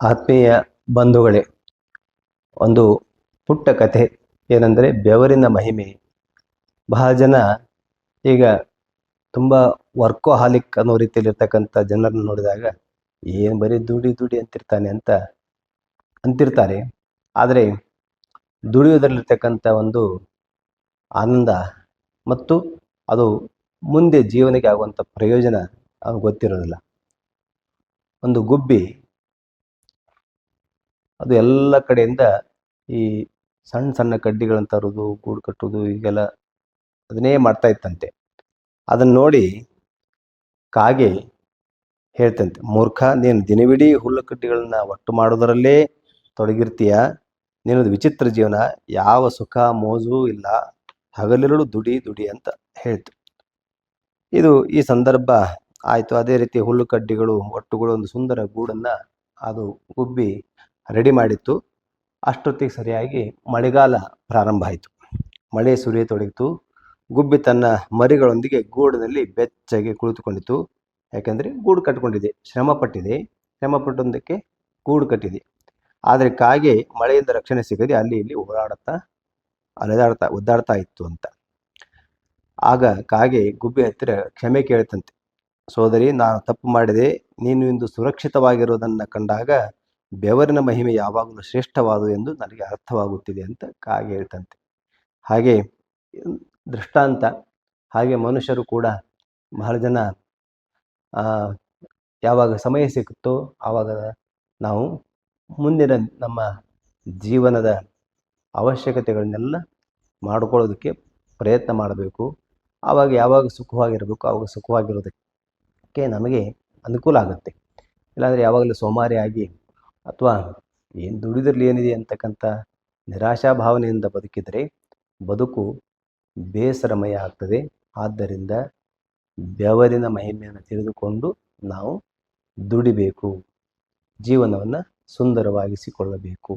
ಆತ್ಮೀಯ ಬಂಧುಗಳೇ, ಒಂದು ಪುಟ್ಟ ಕಥೆ ಏನಂದರೆ ಬೆವರಿನ ಮಹಿಮೆ. ಬಹಳ ಜನ ಈಗ ತುಂಬ ವರ್ಕೋಹಾಲಿಕ್ ಅನ್ನೋ ರೀತಿಯಲ್ಲಿರ್ತಕ್ಕಂಥ ಜನರನ್ನು ನೋಡಿದಾಗ, ಏನು ಬರೀ ದುಡಿ ದುಡಿ ಅಂತಿರ್ತಾನೆ ಅಂತ ಅಂತಿರ್ತಾರೆ. ಆದರೆ ದುಡಿಯೋದ್ರಲ್ಲಿರ್ತಕ್ಕಂಥ ಒಂದು ಆನಂದ ಮತ್ತು ಅದು ಮುಂದೆ ಜೀವನಕ್ಕೆ ಆಗುವಂಥ ಪ್ರಯೋಜನ ಅವ್ನಿಗೆ ಗೊತ್ತಿರೋದಿಲ್ಲ. ಒಂದು ಗುಬ್ಬಿ ಅದು ಎಲ್ಲ ಕಡೆಯಿಂದ ಈ ಸಣ್ಣ ಸಣ್ಣ ಕಡ್ಡಿಗಳನ್ನು ತರೋದು ಗೂಡು ಕಟ್ಟೋದು ಹೀಗೆಲ್ಲ ಅದನ್ನೇ ಮಾಡ್ತಾ ಇತ್ತಂತೆ. ಅದನ್ನು ನೋಡಿ ಕಾಗೆ ಹೇಳ್ತಂತೆ, ಮೂರ್ಖ, ನೀನು ದಿನವಿಡೀ ಹುಲ್ಲು ಕಡ್ಡಿಗಳನ್ನ ಒಟ್ಟು ಮಾಡೋದರಲ್ಲೇ ತೊಡಗಿರ್ತೀಯ? ನಿನ್ನದು ವಿಚಿತ್ರ ಜೀವನ, ಯಾವ ಸುಖ, ಮೋಜು ಇಲ್ಲ, ಹಗಲಿರುಳು ದುಡಿ ದುಡಿ ಅಂತ ಹೇಳ್ತು. ಇದು ಈ ಸಂದರ್ಭ ಆಯಿತು. ಅದೇ ರೀತಿ ಹುಲ್ಲು ಕಡ್ಡಿಗಳು ಒಟ್ಟುಗಳು ಒಂದು ಸುಂದರ ಗೂಡನ್ನು ಅದು ಗುಬ್ಬಿ ರೆಡಿ ಮಾಡಿತ್ತು. ಅಷ್ಟೊತ್ತಿಗೆ ಸರಿಯಾಗಿ ಮಳೆಗಾಲ ಪ್ರಾರಂಭ ಆಯಿತು. ಮಳೆ ಸುರಿಯತೊಡಗಿತು ಗುಬ್ಬಿ ತನ್ನ ಮರಿಗಳೊಂದಿಗೆ ಗೂಡಿನಲ್ಲಿ ಬೆಚ್ಚಗೆ ಕುಳಿತುಕೊಂಡಿತು ಯಾಕೆಂದರೆ ಗೂಡು ಕಟ್ಟಿಕೊಂಡಿದೆ. ಶ್ರಮ ಪಟ್ಟಿದೆ. ಶ್ರಮ ಗೂಡು ಕಟ್ಟಿದೆ. ಆದರೆ ಕಾಗೆ ಮಳೆಯಿಂದ ರಕ್ಷಣೆ ಸಿಗದೆ ಅಲ್ಲಿ ಇಲ್ಲಿ ಓಡಾಡುತ್ತಾ ಅಲೆದಾಡ್ತಾ, ಒದ್ದಾಡ್ತಾ ಇತ್ತು ಅಂತ. ಆಗ ಕಾಗೆ ಗುಬ್ಬಿ ಹತ್ತಿರ ಕ್ಷಮೆ ಕೇಳ್ತಂತೆ. ಸೋದರಿ, ನಾನು ತಪ್ಪು ಮಾಡಿದೆ. ನೀನು ಇಂದು ಸುರಕ್ಷಿತವಾಗಿರೋದನ್ನು ಕಂಡಾಗ ಬೆವರಿನ ಮಹಿಮೆ ಯಾವಾಗಲೂ ಶ್ರೇಷ್ಠವಾದು ಎಂದು ನನಗೆ ಅರ್ಥವಾಗುತ್ತಿದೆ ಅಂತ ಕಾಗೆ ಹೇಳ್ತಂತೆ. ಹಾಗೆ ದೃಷ್ಟಾಂತ, ಹಾಗೆ ಮನುಷ್ಯರು ಕೂಡ ಬಹಳ ಜನ ಯಾವಾಗ ಸಮಯ ಸಿಗುತ್ತೋ ಆವಾಗ ನಾವು ಮುಂದಿನ ನಮ್ಮ ಜೀವನದ ಅವಶ್ಯಕತೆಗಳನ್ನೆಲ್ಲ ಮಾಡಿಕೊಳ್ಳೋದಕ್ಕೆ ಪ್ರಯತ್ನ ಮಾಡಬೇಕು. ಆವಾಗ ಯಾವಾಗ ಸುಖವಾಗಿರಬೇಕು, ಆವಾಗ ಸುಖವಾಗಿರೋದಕ್ಕೆ ನಮಗೆ ಅನುಕೂಲ ಆಗುತ್ತೆ. ಇಲ್ಲಾಂದರೆ ಯಾವಾಗಲೂ ಸೋಮಾರಿಯಾಗಿ ಅಥವಾ ಏನು ದುಡಿದ್ರಲ್ಲಿ ಏನಿದೆ ಅಂತಕ್ಕಂಥ ನಿರಾಶಾ ಭಾವನೆಯಿಂದ ಬದುಕಿದರೆ ಬದುಕು ಬೇಸರಮಯ ಆಗ್ತದೆ. ಆದ್ದರಿಂದ ಬೆವರಿನ ಮಹಿಮೆಯನ್ನು ತಿಳಿದುಕೊಂಡು ನಾವು ದುಡಿಬೇಕು, ಜೀವನವನ್ನು ಸುಂದರವಾಗಿಸಿಕೊಳ್ಳಬೇಕು.